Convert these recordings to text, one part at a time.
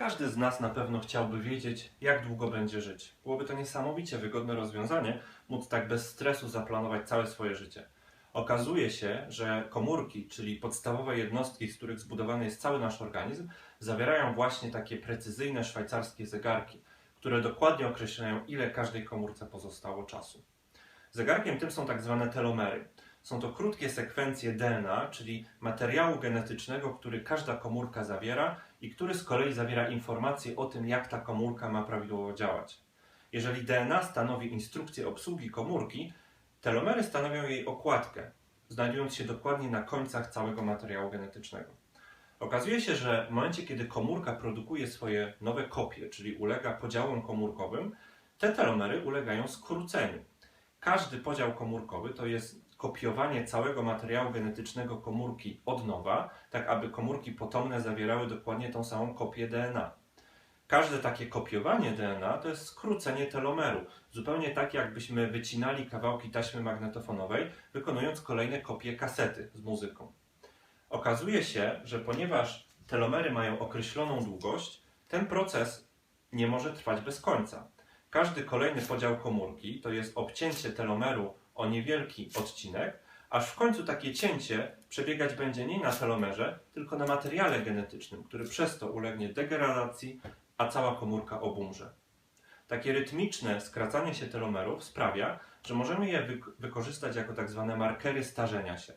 Każdy z nas na pewno chciałby wiedzieć, jak długo będzie żyć. Byłoby to niesamowicie wygodne rozwiązanie, móc tak bez stresu zaplanować całe swoje życie. Okazuje się, że komórki, czyli podstawowe jednostki, z których zbudowany jest cały nasz organizm, zawierają właśnie takie precyzyjne szwajcarskie zegarki, które dokładnie określają, ile każdej komórce pozostało czasu. Zegarkiem tym są tak zwane telomery. Są to krótkie sekwencje DNA, czyli materiału genetycznego, który każda komórka zawiera i który z kolei zawiera informacje o tym, jak ta komórka ma prawidłowo działać. Jeżeli DNA stanowi instrukcję obsługi komórki, telomery stanowią jej okładkę, znajdując się dokładnie na końcach całego materiału genetycznego. Okazuje się, że w momencie, kiedy komórka produkuje swoje nowe kopie, czyli ulega podziałom komórkowym, te telomery ulegają skróceniu. Każdy podział komórkowy to jest kopiowanie całego materiału genetycznego komórki od nowa, tak aby komórki potomne zawierały dokładnie tą samą kopię DNA. Każde takie kopiowanie DNA to jest skrócenie telomeru, zupełnie tak jakbyśmy wycinali kawałki taśmy magnetofonowej, wykonując kolejne kopie kasety z muzyką. Okazuje się, że ponieważ telomery mają określoną długość, ten proces nie może trwać bez końca. Każdy kolejny podział komórki to jest obcięcie telomeru o niewielki odcinek, aż w końcu takie cięcie przebiegać będzie nie na telomerze, tylko na materiale genetycznym, który przez to ulegnie degradacji, a cała komórka obumrze. Takie rytmiczne skracanie się telomerów sprawia, że możemy je wy wykorzystać jako tak zwane markery starzenia się.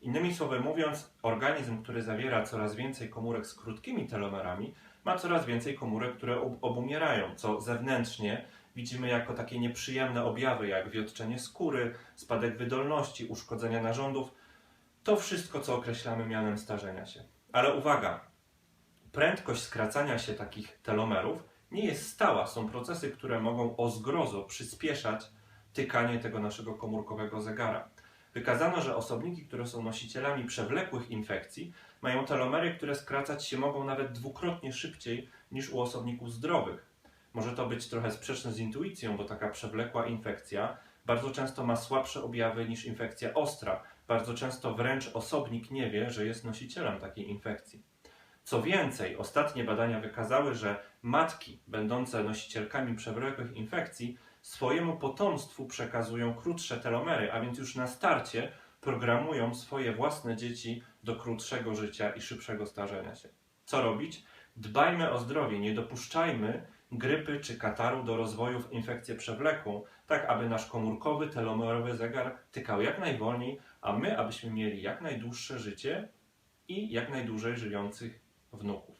Innymi słowy mówiąc, organizm, który zawiera coraz więcej komórek z krótkimi telomerami, ma coraz więcej komórek, które obumierają, co zewnętrznie widzimy jako takie nieprzyjemne objawy, jak wiotczenie skóry, spadek wydolności, uszkodzenia narządów. To wszystko, co określamy mianem starzenia się. Ale uwaga, prędkość skracania się takich telomerów nie jest stała. Są procesy, które mogą o zgrozo przyspieszać tykanie tego naszego komórkowego zegara. Wykazano, że osobniki, które są nosicielami przewlekłych infekcji, mają telomery, które skracać się mogą nawet dwukrotnie szybciej niż u osobników zdrowych. Może to być trochę sprzeczne z intuicją, bo taka przewlekła infekcja bardzo często ma słabsze objawy niż infekcja ostra. Bardzo często wręcz osobnik nie wie, że jest nosicielem takiej infekcji. Co więcej, ostatnie badania wykazały, że matki będące nosicielkami przewlekłych infekcji swojemu potomstwu przekazują krótsze telomery, a więc już na starcie programują swoje własne dzieci do krótszego życia i szybszego starzenia się. Co robić? Dbajmy o zdrowie, nie dopuszczajmy grypy czy kataru do rozwoju w infekcję przewlekłą, tak aby nasz komórkowy, telomerowy zegar tykał jak najwolniej, a my abyśmy mieli jak najdłuższe życie i jak najdłużej żyjących wnuków.